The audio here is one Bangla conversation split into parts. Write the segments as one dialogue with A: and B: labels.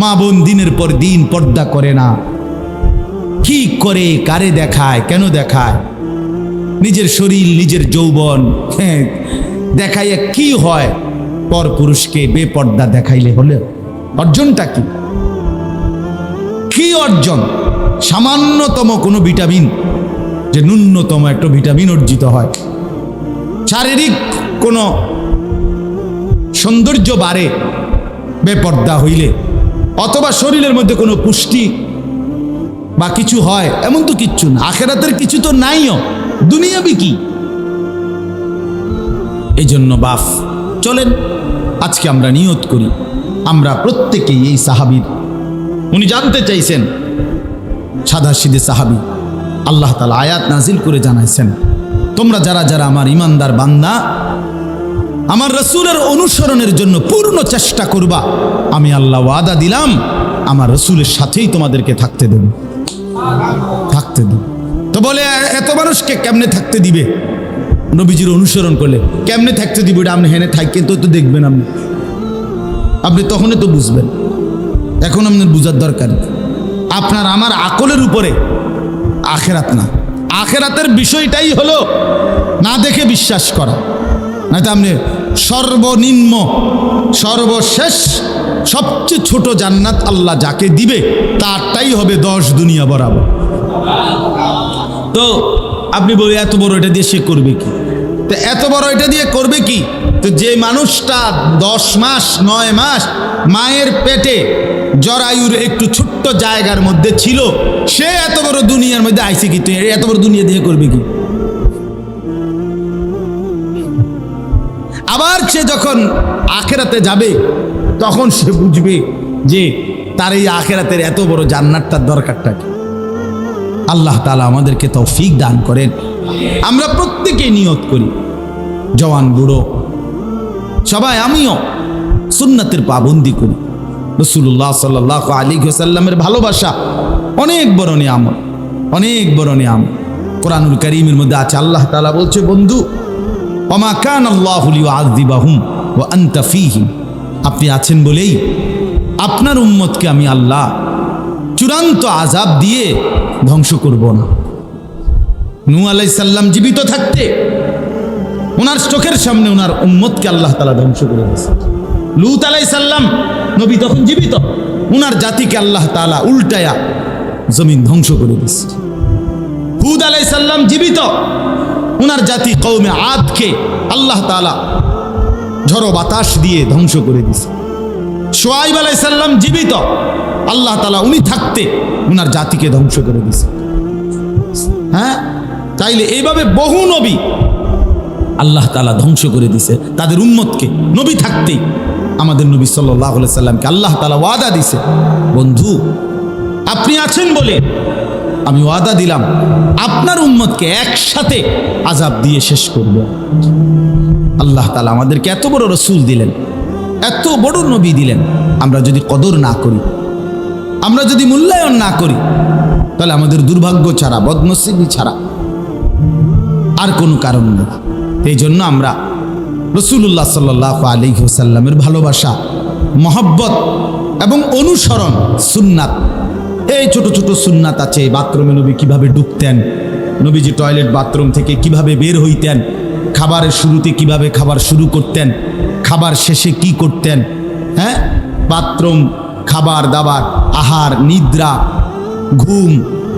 A: মা বোন দিনের পর দিন পর্দা করে না। কি করে কারে দেখায় কেন দেখায়? নিজের শরীর নিজের যৌবন হ্যাঁ, দেখাইয়া কি হয়? পর পুরুষকে বেপর্দা দেখাইলে হলে অর্জনটা কি? কি অর্জন? সামান্যতম কোনো ভিটামিন যে ন্যূনতম একটা ভিটামিন অর্জিত হয়। শারীরিক কোনো সৌন্দর্য বাড়ে বেপর্দা হইলে, অথবা শরীরের মধ্যে কোনো পুষ্টি বা কিছু হয়, এমন তো কিচ্ছু না। আখেরাতের কিছু তো নাইও। দুনিয়াবি কি? এই জন্য বাফ চলেন, আজকে আমরা নিয়ত করি। আমরা প্রত্যেকেই এই সাহাবির, উনি জানতে চাইছেন, সাদা সিদে সাহাবি, আল্লাহ তালা আয়াত নাজিল করে জানাইছেন, তোমরা যারা যারা আমার ইমানদার বান্দা আমার রসুলের অনুসরণের জন্য পূর্ণ চেষ্টা করবা। আমি আল্লাহ ওয়াদা দিলাম, আমার রসুলের সাথেই তোমাদেরকে থাকতে দেব। থাকতে দেব। তো বলে, এত মানুষকে কেমনে থাকতে দিবে? নবীজির অনুসরণ করলে, কেমনে থাকতে দিবে? এটা আপনি হেনে থাকেন তো তো দেখবেন আপনি। আপনি তখনই তো বুঝবেন। এখন আপনার বুঝার দরকার আপনার আমার আকলের উপরে আখেরাত না। আখেরাতের বিষয়টাই হলো না দেখে বিশ্বাস করা। নয়তো আপনি সর্বনিম্ন, সর্বশেষ, সবচেয়ে ছোট জান্নাত আল্লাহ যাকে দিবে, তারটাই হবে দশ দুনিয়া বরাবর। তো আপনি বলি এত বড় এটা দিয়ে সে করবে কি? তো এত বড় এটা দিয়ে করবে কি? তো যে মানুষটা দশ মাস, নয় মাস মায়ের পেটে জরায়ুর একটু ছোট্ট জায়গার মধ্যে ছিল, সে এত বড় দুনিয়ার মধ্যে আইসে কি? তুই এত বড় দুনিয়া দিয়ে করবে কি? আবার সে যখন আখেরাতে যাবে, তখন সে বুঝবে যে তার এই আখেরাতের এত বড় জান্নাতটার দরকারটা কি। আল্লাহ তালা আমাদেরকে তৌফিক দান করেন। আমরা প্রত্যেকেই নিয়ত করি। জওয়ান, বুড়ো, সবাই আমিও সুন্নাতের পাবন্দি করি। রসুল্লাহ সাল্লাহ আলী সাল্লামের ভালোবাসা অনেক বড় নিয়ামত, অনেক বড় নিয়ামত। কোরআনুল করিমের মধ্যে আছে, আল্লাহ তালা বলছে, বন্ধু অমা কান আপনি আছেন বলেই আপনার উম্মতকে আমি আল্লাহ চূড়ান্ত আজাব দিয়ে ধ্বংস করব না। নু আলাই সাল্লাম জীবিত থাকতে ওনার চোখের সামনে ওনার উম্মতকে আল্লাহ তালা ধ্বংস করে দিয়েছে। লুত আলাই সাল্লাম নবী তখন জীবিত ওনার জাতিকে আল্লাহ তালা উল্টায়া জমিন ধ্বংস করে দিচ্ছে হুদ আলাই সাল্লাম জীবিত ওনার জাতি কৌমে আদকে আল্লাহ তালা ঝড়ো বাতাস দিয়ে ধ্বংস করে দিছে। সোয়াইব আলাই সাল্লাম জীবিত। আল্লাহ তালা উনি থাকতে উনার জাতিকে ধ্বংস করে দিছে। হ্যাঁ? তাইলে এইভাবে বহু নবী আল্লাহ তালা ধ্বংস করে দিছে। তাদের উম্মতকে নবী থাকতেই আমাদের নবী সাল্লাহ সাল্লামকে আল্লাহ তালা ওয়াদা দিছে। বন্ধু, আপনি আছেন বলে আমি ওয়াদা দিলাম, আপনার উম্মতকে একসাথে আজাব দিয়ে শেষ করব। আল্লাহ তালা আমাদেরকে এত বড় রসুল দিলেন, এত বড় নবী দিলেন, আমরা যদি কদর না করি, আমরা যদি মূল্যায়ন না করি, তাহলে আমাদের দুর্ভাগ্য ছাড়া বদনসিবি ছাড়া আর কোনো কারণ নেই। এই জন্য আমরা রসুল্লাহ সাল্লাহ আলী সাল্লামের ভালোবাসা, মহব্বত এবং অনুসরণ সুন্নাত এই ছোট ছোট সুন্নাত আছে, বাথরুমে নবী কীভাবে ঢুকতেন নবীজি টয়লেট বাথরুম থেকে কীভাবে বের হইতেন? খাবারের শুরুতে কীভাবে খাবার শুরু করতেন? খাবার শেষে কি করতেন? হ্যাঁ? বাথরুম, খাবার দাবার, আহার, নিদ্রা, ঘুম,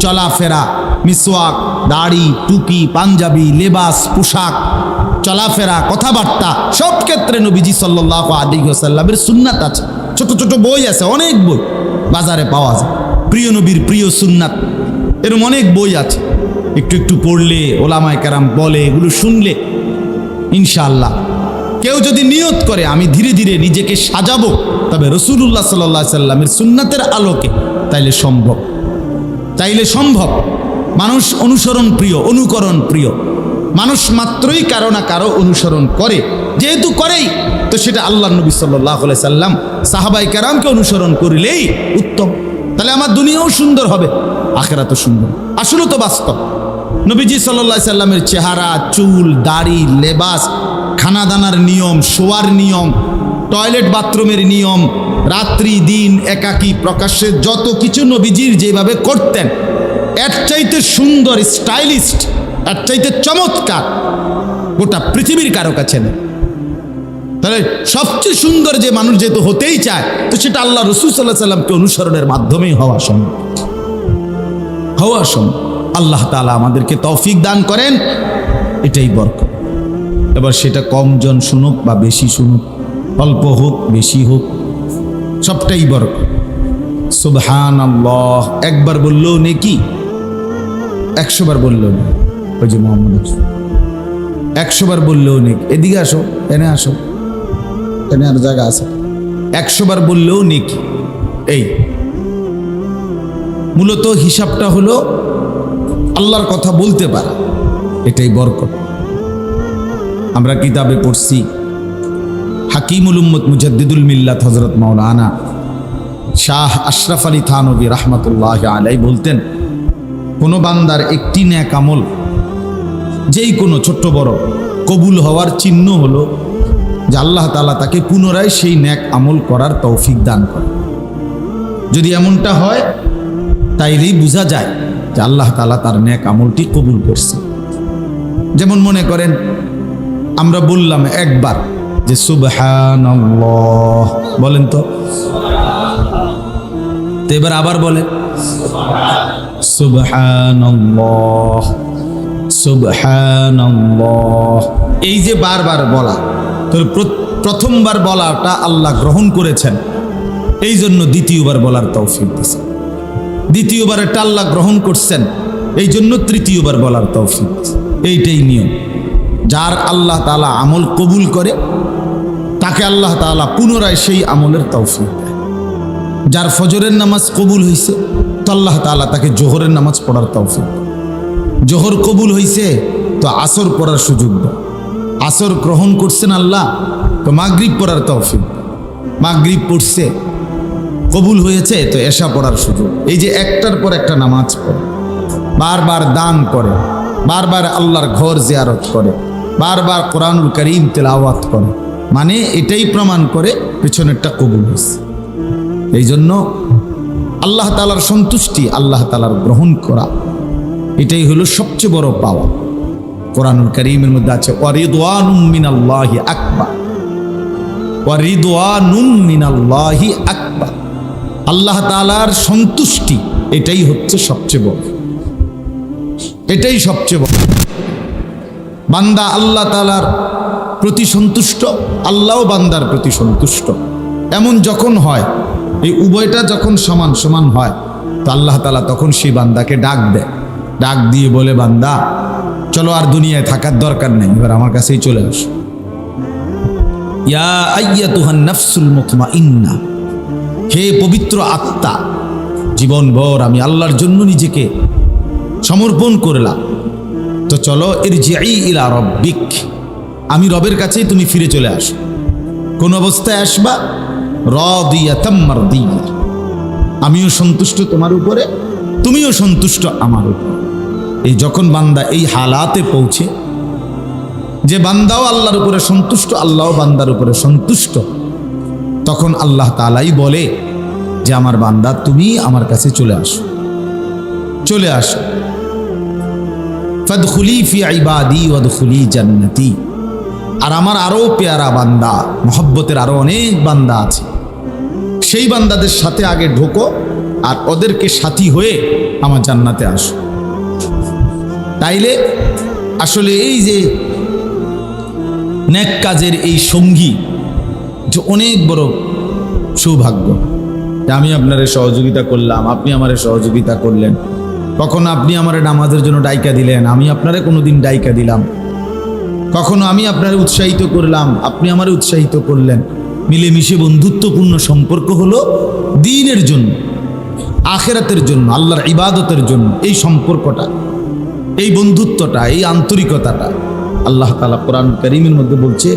A: চলাফেরা, মিসওয়াক, দাড়ি, টুপি, পাঞ্জাবি, লেবাস, পোশাক, চলাফেরা, কথাবার্তা, সব ক্ষেত্রে নবীজি সাল্লাহ আলী সাল্লামের সুন্নাত আছে। ছোট ছোট বই আছে, অনেক বই বাজারে পাওয়া যায়। প্রিয় নবীর প্রিয় সুন্নাত। এরকম অনেক বই আছে। একটু একটু পড়লে, ওলামায় কারাম বলে, এগুলো শুনলে, ইনশাআল্লাহ। কেউ যদি নিয়ত করে, আমি ধীরে ধীরে নিজেকে সাজাবো, তবে রসুল্লাহ সাল্লাহ সাল্লামের সুন্নাতের আলোকে তাইলে সম্ভব। তাইলে সম্ভব। মানুষ অনুসরণ প্রিয়, অনুকরণ প্রিয়। মানুষ মাত্রই কারও না কারও অনুসরণ করে। যেহেতু করেই, তো সেটা আল্লাহ নবী সাল্লাহ সাল্লাম সাহাবাই কারামকে অনুসরণ করিলেই উত্তম। তাহলে আমার দুনিয়াও সুন্দর হবে আখেরা তো সুন্দর। আসলে তো বাস্তব। নবীজি সাল্লাহ সাল্লামের চেহারা, চুল, দাড়ি, লেবাস খানা দানার নিয়ম, শোয়ার নিয়ম, টয়লেট বাথরুমের নিয়ম, রাত্রি, দিন, একাকী, প্রকাশ্যে যত কিছু নবীজির যেভাবে করতেন, এর চাইতে সুন্দর, স্টাইলিস্ট, এর চাইতে চমৎকার, গোটা পৃথিবীর কারও কাছে নেই। তাহলে সবচেয়ে সুন্দর যে মানুষ যেহেতু হতেই চায়, তো সেটা আল্লাহ রসুল সাল্লাহ সাল্লামকে অনুসরণের মাধ্যমেই হওয়া সম্ভব। হওয়া সম্ভব। আল্লাহ তালা আমাদেরকে তৌফিক দান করেন, এটাই বরক এবার সেটা কম জন শুনুক বা বেশি শুনুক, অল্প হোক, বেশি হোক, সবটাই বরক সুবহান আল্লাহ একবার বললেও নেকি? একশো বার বললেও ওই যে মোহাম্মদ। একশো বার বললেও নেক? এদিকে আসো, এনে আসো। আর জায়গা আছে। একশো বার বললেও নেক। এই, মূলত হিসাবটা হলো আল্লাহর কথা বলতে পারা। এটাই বরকত। আমরা কিতাবে পড়ছি, হাকিমুল উম্মত মুজাদ্দিদুল মিল্লাত হজরত মাওলানা শাহ আশরাফ আলী থানবী রহমতুল্লাহ আলাই বলতেন, কোনো বান্দার একটি ন্যাক আমল, যেই কোনো ছোট্ট বড়, কবুল হওয়ার চিহ্ন হলো যে আল্লাহ তালা তাকে পুনরায় সেই ন্যাক আমল করার তৌফিক দান করে। যদি এমনটা হয়, তাইলেই বোঝা যায় যে আল্লাহ তালা তার ন্যাক আমলটি কবুল করছে। যেমন মনে করেন, আমরা বললাম একবার যে সুবহান বলেন তো। তো এবার আবার বলেন সুবহান এই যে বারবার বলা প্রথমবার বলাটা আল্লাহ গ্রহণ করেছেন। এই জন্য দ্বিতীয়বার বলার তৌফিক দিয়েছেন দ্বিতীয়বার এটা আল্লাহ গ্রহণ করছেন এই জন্য তৃতীয়বার বলার তৌফিক। এইটাই নিয়ম। যার আল্লাহ তাআলা আমল কবুল করে, তাকে আল্লাহ তাআলা পুনরায় সেই আমলের তৌফিক দেয়। যার ফজরের নামাজ কবুল হয়েছে তো আল্লাহ তাআলা তাকে জোহরের নামাজ পড়ার তৌফিক দেয়। জোহর কবুল হইছে, তো আসর পড়ার সুযোগ দাও আসর গ্রহণ করছেন আল্লাহ, তো মাগরিব পড়ার তৌফিক। মাগরিব পড়ছে, কবুল হয়েছে, তো এশা পড়ার সুযোগ। এই যে একটার পর একটা নামাজ পড়ে, বারবার দান করে, বারবার আল্লাহর ঘর জিয়ারত করে, বারবার কোরআনুল করিম তেলাওয়াত করে মানে এটাই প্রমাণ করে পেছনেরটা কবুল হয়েছে। এই জন্য আল্লাহ তালার সন্তুষ্টি, আল্লাহ তালার গ্রহণ করা, এটাই হলো সবচেয়ে বড় পাওয়া। কোরআনুল করিমের মধ্যে আছে আকবার ওয়ারিদওয়ানুম মিনাল্লাহি আকবার আল্লাহ তাআলার সন্তুষ্টি এটাই হচ্ছে সবচেয়ে বড়। এটাই সবচেয়ে বড়। বান্দা আল্লাহ তাআলার প্রতি সন্তুষ্ট, আল্লাহও বান্দার প্রতি সন্তুষ্ট। এমন যখন হয়, এই উভয়টা যখন সমান সমান হয়, তো আল্লাহ তালা তখন সেই বান্দাকে ডাক দেয়। ডাক দিয়ে বলে, বান্দা চলো আর দুনিয়ায় থাকার দরকার নেই। এবার আমার কাছেই চলে আসো। ইয়া আইয়াতুহান নাফসুল মুতমাইন্না। হে পবিত্র আত্মা, জীবনভর আমি আল্লাহর জন্য নিজেকে সমর্পণ করলাম। তো চলো এর জিআই ইলা রব্বিক। আমি রবের কাছেই তুমি ফিরে চলে আসো। কোন অবস্থায় আসবা? রদিয়াতাম মারদিয়া। আমিও সন্তুষ্ট তোমার উপরে, তুমিও সন্তুষ্ট আমার উপরে। এই যখন বান্দা এই হালাতে পৌঁছে, যে বান্দাও আল্লাহর উপরে সন্তুষ্ট, আল্লাহও বান্দার উপরে সন্তুষ্ট, তখন আল্লাহ তালাই বলে যে, আমার বান্দা, তুমি আমার কাছে চলে আসো। চলে আসো। ফাদখুলি ফি ইবাদি ওয়াদখুলি জান্নাতি। আর আমার আরও পেয়ারা বান্দা, মহব্বতের আরও অনেক বান্দা আছে। সেই বান্দাদের সাথে আগে ঢোকো আর ওদেরকে সাথী হয়ে আমার জান্নাতে আসো। তাইলে আসলে এই যে ন্যাক কাজের এই সঙ্গী যে অনেক বড় সৌভাগ্য। আমি আপনারে সহযোগিতা করলাম, আপনি আমারে সহযোগিতা করলেন। কখনো আপনি আমারে নামাজের জন্য ডাইকা দিলেন, আমি আপনারে কোনোদিন ডাইকা দিলাম। কখনো আমি আপনারে উৎসাহিত করলাম, আপনি আমারে উৎসাহিত করলেন। মিলেমিশে বন্ধুত্বপূর্ণ সম্পর্ক হলো দিনের জন্য, আখেরাতের জন্য, আল্লাহর ইবাদতের জন্য এই সম্পর্কটা। এই বন্ধুত্বটা, এই আন্তরিকতাটা। আল্লাহ তালা কোরআন করিমের মধ্যে বলছে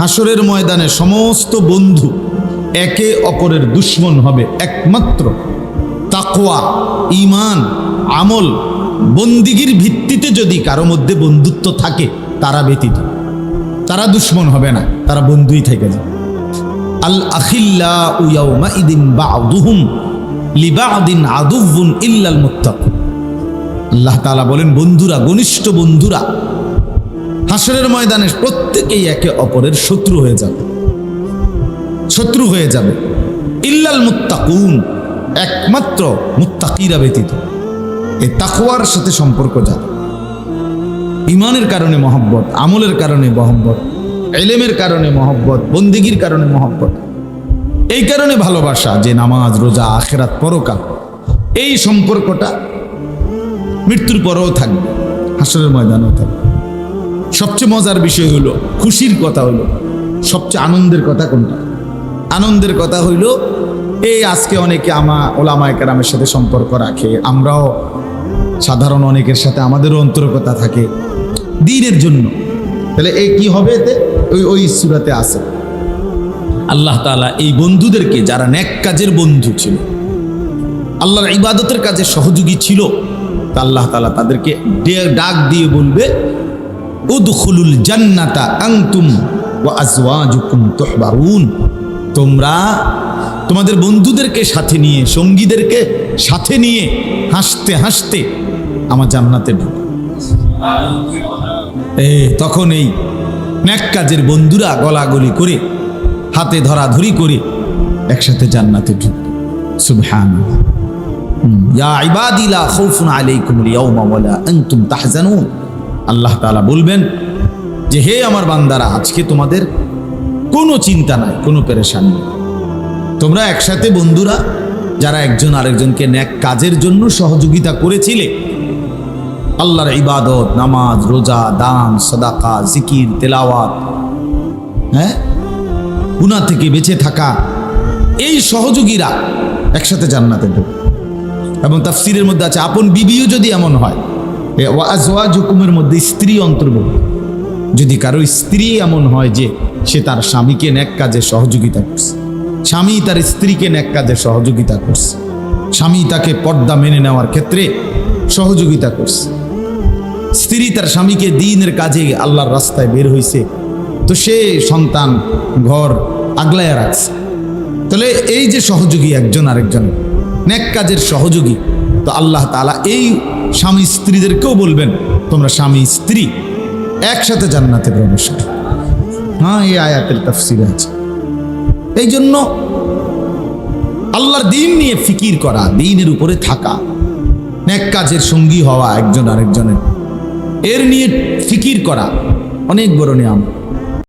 A: হাসরের ময়দানে সমস্ত বন্ধু একে অপরের দুশ্মন হবে একমাত্র। তাকোয়া ইমান আমল, বন্দিগির ভিত্তিতে যদি কারও মধ্যে বন্ধুত্ব থাকে, তারা ব্যতীত। তারা দুশ্মন হবে না, তারা বন্ধুই থেকে যাবে। আল আখিল্লা উয়াউমা ইদিন বা আদুহুম লিবা আদিন আদুভুন ইল্লাল মুত্তাকুন। আল্লাহ তাআলা বলেন, বন্ধুরা, ঘনিষ্ঠ বন্ধুরা, হাসরের ময়দানে প্রত্যেকেই একে অপরের শত্রু হয়ে যাবে। শত্রু হয়ে যাবে। ইল্লাল মুত্তাকুন, একমাত্র মুত্তাকিরা ব্যতীত। এ তাকওয়ার সাথে সম্পর্ক যাবে। ইমানের কারণে মহব্বত, আমলের কারণে মহব্বত এলেমের কারণে মহব্বত, বন্দিগির কারণে মহব্বত। এই কারণে ভালোবাসা যে নামাজ, রোজা, আখেরাত পরকাল, এই সম্পর্কটা মৃত্যুর পরেও থাকবে। হাসরের ময়দানেও থাকবে। সবচেয়ে মজার বিষয় হলো, খুশির কথা হলো, সবচেয়ে আনন্দের কথা কোনটা? আনন্দের কথা হইল, এই আজকে অনেকে আমা ওলামায় কেরামের সাথে সম্পর্ক রাখে, আমরাও সাধারণ অনেকের সাথে আমাদেরও অন্তর্কতা থাকে দিনের জন্য। তাহলে এই কি হবে এতে? ওই ওই সুরাতে আছে। আল্লাহ তাআলা এই বন্ধুদেরকে, যারা ন্যাক কাজের বন্ধু ছিল, আল্লাহর ইবাদতের কাজে সহযোগী ছিল আল্লাহ তালা তাদেরকে ডাক দিয়ে বলবে, উদখুলুল জান্নাতা তুহবারুন। তোমরা তোমাদের বন্ধুদেরকে সাথে নিয়ে, সঙ্গীদেরকে সাথে নিয়ে হাসতে হাসতে আমার জান্নাতে ঢুকো। এ তখন এই কাজের বন্ধুরা গলাগলি করে, হাতে ধরাধরি করে একসাথে জান্নাতে ঢুকবে। সুবহান ইয়া ইবাদিলা খাউফুন আলাইকুম ইয়াউমা ওয়ালা আনতুম তাহজানুন। আল্লাহ তাআলা বলবেন যে, হে আমার বান্দারা, আজকে তোমাদের কোনো চিন্তা নাই, কোনো পেরেশানি নেই। তোমরা একসাথে বন্ধুরা, যারা একজন আরেকজনকে ন্যাক কাজের জন্য সহযোগিতা করেছিলে, আল্লাহর ইবাদত, নামাজ, রোজা, দান, সদাকা, জিকির, তেলাওয়াত হ্যাঁ? গুনাহ থেকে বেঁচে থাকা, এই সহযোগীরা একসাথে জান্নাতে ঢুকবে। এবং তাফসিরের মধ্যে আছে, আপন বিবিও যদি এমন হয় ওয়াজওয়াজ হুকুমের মধ্যে স্ত্রী অন্তর্ভুক্ত। যদি কারও স্ত্রী এমন হয় যে সে তার স্বামীকে ন্যাক কাজে সহযোগিতা করছে, স্বামী তার স্ত্রীকে ন্যাক কাজে সহযোগিতা করছে, স্বামী তাকে পর্দা মেনে নেওয়ার ক্ষেত্রে সহযোগিতা করছে, স্ত্রী তার স্বামীকে দিনের কাজে আল্লাহর রাস্তায় বের হয়েছে তো সে সন্তান, ঘর আগলায় রাখছে। তাহলে এই যে সহযোগী একজন আরেকজন নেক কাজের সহযোগী। তো আল্লাহ তাআলা এই স্বামী স্ত্রীদেরকেও বলবেন, তোমরা স্বামী, স্ত্রী, একসাথে জান্নাতে প্রবেশ করো। হ্যাঁ এই আয়াতের তাফসিরে আছে। এই জন্য আল্লাহর দিন নিয়ে ফিকির করা, দিনের উপরে থাকা, নেক কাজের সঙ্গী হওয়া একজন আরেকজনের, এর নিয়ে ফিকির করা অনেক বড় নিয়াম